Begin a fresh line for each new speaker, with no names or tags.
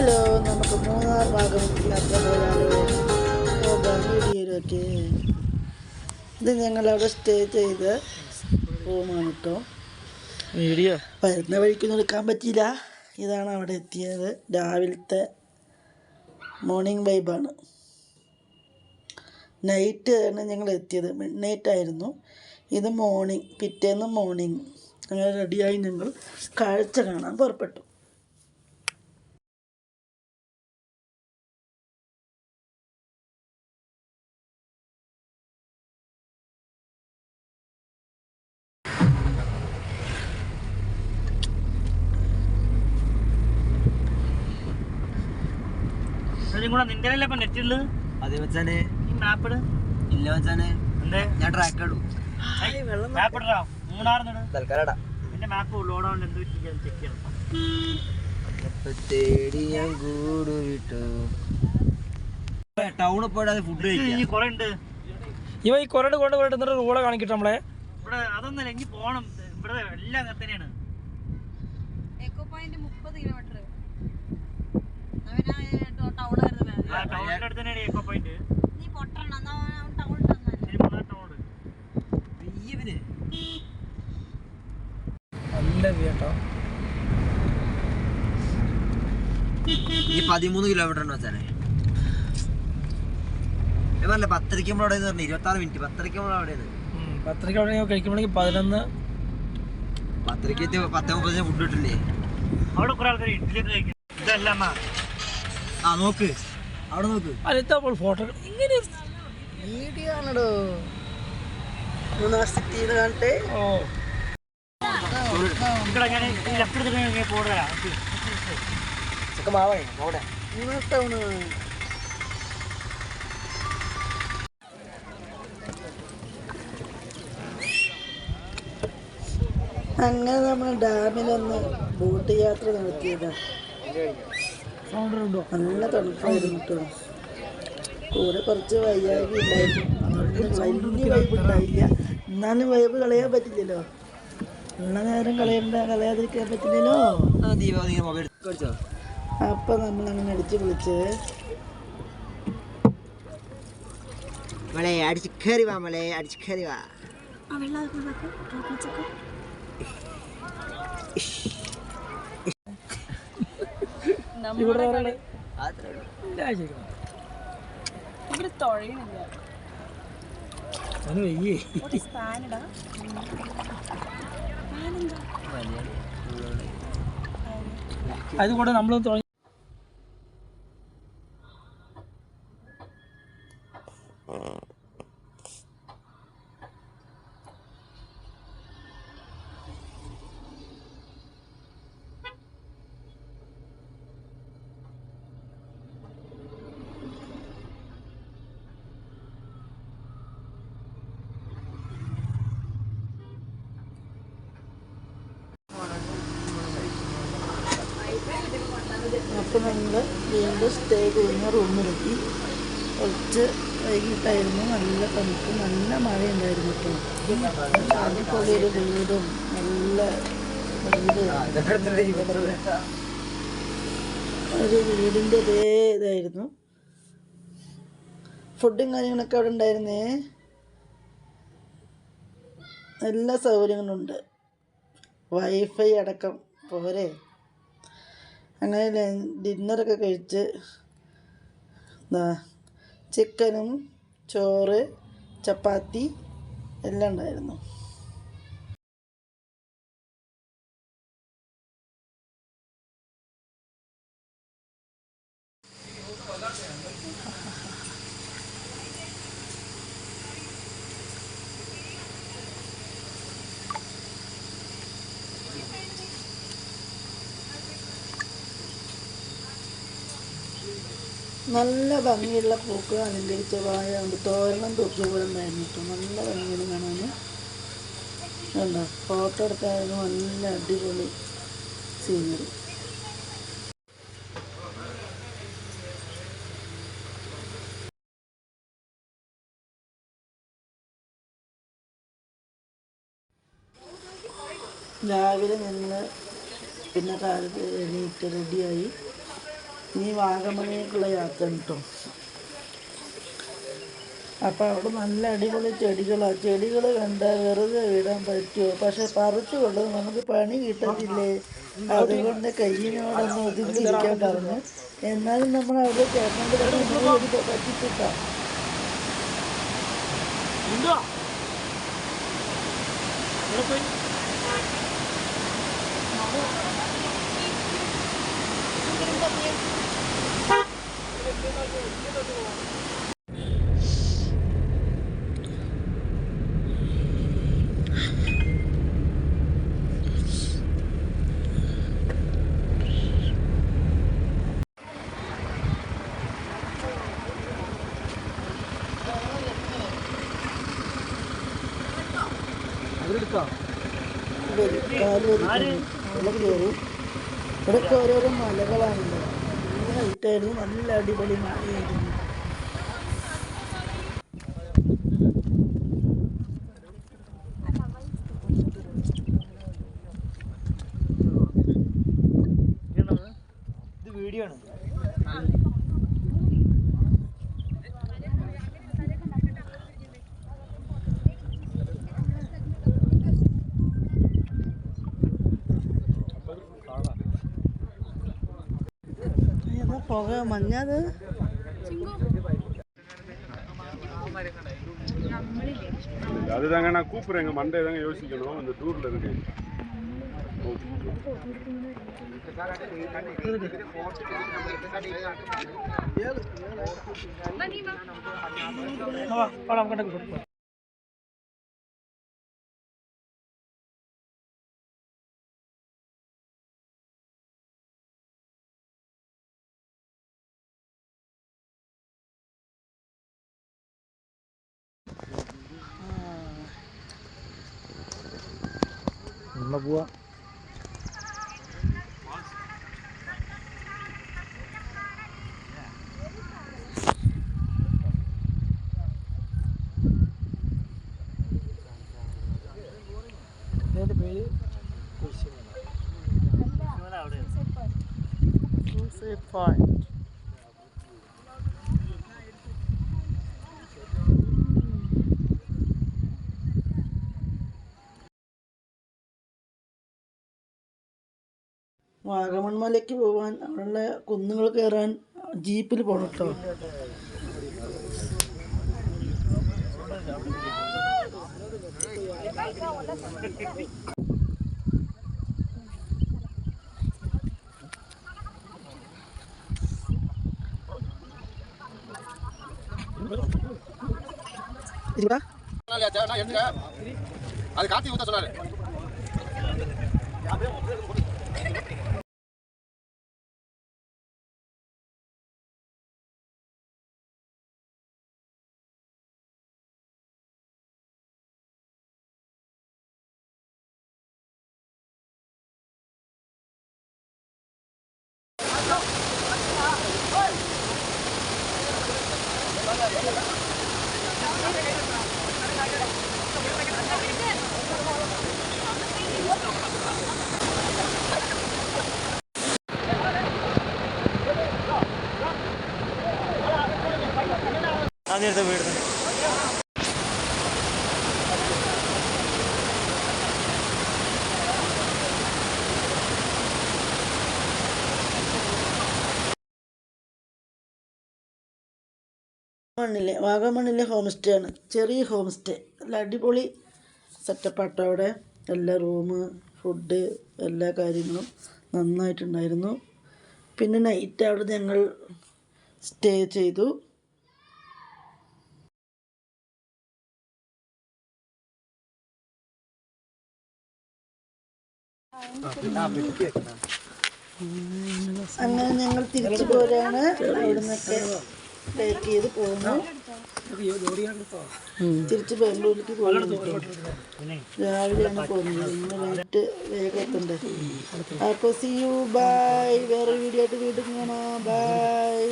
Hello നമുക്ക് മൂന്നാർ ഭാഗം യാത്ര പോയാലോ? വീഡിയോയിലൊക്കെ ഇത് ഞങ്ങളവിടെ സ്റ്റേ ചെയ്ത് റൂമാണ് കേട്ടോ
വീഡിയോ?
വരുന്ന വഴിക്കൊന്നും എടുക്കാൻ പറ്റിയില്ല. ഇതാണ് അവിടെ എത്തിയത്. രാവിലത്തെ മോർണിംഗ് വൈബാണ് നൈറ്റ് ആണ് ഞങ്ങൾ എത്തിയത്. മിഡ് നൈറ്റ് ആയിരുന്നു. ഇത് മോർണിംഗ് പിറ്റേന്ന് മോർണിംഗ് അങ്ങനെ റെഡിയായി ഞങ്ങൾ കാഴ്ച കാണാൻ പുറപ്പെട്ടു.
കൂടെ നിന്റെ ഇപ്പൊ നെറ്റ് ഉള്ളത്
അതെ വെച്ചാനെ
ഈ മാപ്പ് ഇട്.
ഇല്ല വെച്ചാനെ
എന്തേ?
ഞാൻ ട്രാക്ക് ഇടും.
മാപ്പ് ഇടാ മൂന്നാർ നിട്
തൽക്കാലടാ
എന്റെ മാപ്പ് ലോഡ് ആവുന്നുണ്ട് എന്ത് പറ്റി ചെക്ക് ചെയ്യണം.
തേടി ഞാൻ കൂട് വിട്ടു ടൗണിൽ പോയിട്ട് ഫുഡ് കഴിക്കാം.
ഈ കുറെ ഉണ്ട്
ഇവ ഈ കൊറട് കൊണ്ട് പോയിട്ട് എന്നിട്ട് റൂളെ കാണിക്കട്ടെ നമ്മളെ.
ഇവിടെ അതൊന്നല്ല എനിക്ക് പോണം. ഇവിടെ എല്ലാം അങ്ങനെ തന്നെയാണ്
എക്കോ പോയിന്റ് മുപ്പത് കിലോമീറ്റർ
ഈ പതിമൂന്ന് കിലോമീറ്റർ ഉണ്ട് വെച്ചാലേ പറഞ്ഞില്ല പത്തരയ്ക്ക് നമ്മൾ അവിടെ പറഞ്ഞു ഇരുപത്തി ആറ് മിനിറ്റ് പത്തരയ്ക്ക് നമ്മൾ അവിടെ
പത്രയ്ക്ക് അവിടെ കഴിക്കുമ്പോഴേക്ക് പതിനൊന്ന്.
പത്തരയ്ക്ക് പത്ത് മുപ്പതിന് ഫുഡ് കിട്ടില്ലേ?
അവിടെ കുറെ ആൾക്കാർ ഇഡ്ഡലി കഴിക്കും. ഇതല്ല
ആ നോക്ക്. അവിടെ നോക്ക്.
അപ്പോൾ ഫോട്ടോ ഇങ്ങനെ
വീഡിയോ ആണോ മൂന്നാർ സിറ്റിന്ന് കാണട്ടെ
ഓ.
ഇവിടെ ഞാൻ ലെഫ്റ്റ് എടുത്തിട്ട്
മാവണേ
ടൗണ് അങ്ങനെ നമ്മൾ ഡാമിലൊന്ന് ബോട്ട് യാത്ര നടത്തിയതാ.
സൗണ്ട് ഉണ്ടോ
നല്ല തണുപ്പായിരുന്നു കേട്ടോ കൂടെ കുറച്ച് വയ്യാകി ഉണ്ടായിരുന്നു വലിയ വൈബ് ഉണ്ടായില്ല. എന്നാലും വൈബ് കളയാൻ പറ്റില്ലല്ലോ. ഉള്ള നേരം കളയണ്ട കളയാതിരിക്കാൻ പറ്റില്ലല്ലോ. അപ്പം നമ്മൾ അങ്ങനെ അടിച്ച് വിളിച്ച്
മളെ അടിച്ച് കയറി വാ മളെ അടിച്ച് കയറി വാ.
ഇവിടെ ശരിക്കും.
ഇവിടെ തൊഴയണില്ല
അത് വയ്യേ
ഒരു സ്പാനിടാ
അതുകൊണ്ട് നമ്മൾ തുടങ്ങി
അപ്പം നമ്മൾ വീണ്ടും സ്റ്റേ കഴിഞ്ഞ റൂമിലെത്തി കുറച്ച് വൈകിട്ടായിരുന്നു നല്ല തണുപ്പ് നല്ല മഴയുണ്ടായിരുന്നു കേട്ടോ അടിപൊളി ഒരു വീടും നല്ല വീട് ഒരു വീടിന്റെ ഇതേ ഇതായിരുന്നു. ഫുഡും കാര്യങ്ങളൊക്കെ അവിടെ ഉണ്ടായിരുന്നേ. എല്ലാ സൗകര്യങ്ങളുണ്ട് വൈഫൈ അടക്കം പോരെ. അങ്ങനെ ഡിന്നറൊക്കെ കഴിച്ച് എന്താ ചിക്കനും ചോറ് ചപ്പാത്തി എല്ലാം ഉണ്ടായിരുന്നു. നല്ല ഭംഗിയുള്ള പൂക്കൾ അലങ്കരിച്ച വാഴ കൊണ്ട് തോരണം തൂക്കിയ പോലെ ഉണ്ടായിരുന്നു നല്ല ഭംഗിയാണ് കാണാൻ കണ്ടോ? ഫോട്ടോ എടുത്തായിരുന്നു നല്ല അടിപൊളി സീനറി രാവിലെ നിന്ന് പിന്നെ കാലത്ത് എണീറ്റ് റെഡിയായി ഇനി വാഗമണിയേക്കുള്ള യാത്ര കേട്ടോ. അപ്പം അവിടെ നല്ല അടിപൊളി ചെടികളാണ് ചെടികൾ കണ്ട് വെറുതെ വിടാൻ പറ്റുമോ പക്ഷെ പറിച്ചു കൊണ്ടത് നമുക്ക് പണി കിട്ടത്തില്ലേ? അതുകൊണ്ട് കയ്യിനോടൊന്ന് ഒതുങ്ങിയിരിക്കാൻ പറഞ്ഞു. എന്നാലും നമ്മൾ അവിടെ ചേട്ടന്റെ പറ്റിച്ചിട്ടാ.
ഉണ്ടോ
ഇവിടെയൊക്കെ ഓരോരോ മലകളാണല്ലോ. നല്ല ഹൈറ്റായിരുന്നു നല്ല അടിപൊളി മലയായിരുന്നു പുക മഞ്ഞത്
அதுதாங்க நான் கூப்பிடுறேங்க மண்டே தாங்க யோசிக்கணும் இந்த டூர்ல இருக்கு
പടം കണ്ടു എന്നാ പോവാ ഇതിന്റെ പേര്
പോയിന്റ് വാഗമൺ മലയ്ക്ക് പോവാൻ അവിടെയുള്ള കുന്നുകൾ കയറാൻ ജീപ്പിൽ പോകണം കേട്ടോ இதுடா
அது கார்த்திக் ஊத்த சொன்னாரு
Thank you.
മണ്ണിലെ വാഗമണ്ണിലെ ഹോം സ്റ്റേ ആണ് ചെറിയ ഹോം സ്റ്റേ നല്ല അടിപൊളി സെറ്റപ്പാട്ടോ അവിടെ എല്ലാ റൂം ഫുഡ് എല്ലാ കാര്യങ്ങളും നന്നായിട്ടുണ്ടായിരുന്നു. പിന്നെ നൈറ്റ് അവിടെ ഞങ്ങൾ സ്റ്റേ ചെയ്തു. അങ്ങനെ ഞങ്ങൾ തിരിച്ചു പോരാണ്. അവിടുന്നൊക്കെ ടേക്ക് ചെയ്ത് പോകുന്നു തിരിച്ച് ബാംഗ്ലൂരിലേക്ക് പോകുന്നു രാവിലെയാണ് പോകുന്നത് ഇന്ന് നൈറ്റ് വേഗം എത്തണ്ടേ അപ്പോൾ സി യു ബൈ വേറെ വീഡിയോ ആയിട്ട് വീണ്ടും കാണാം. ബൈ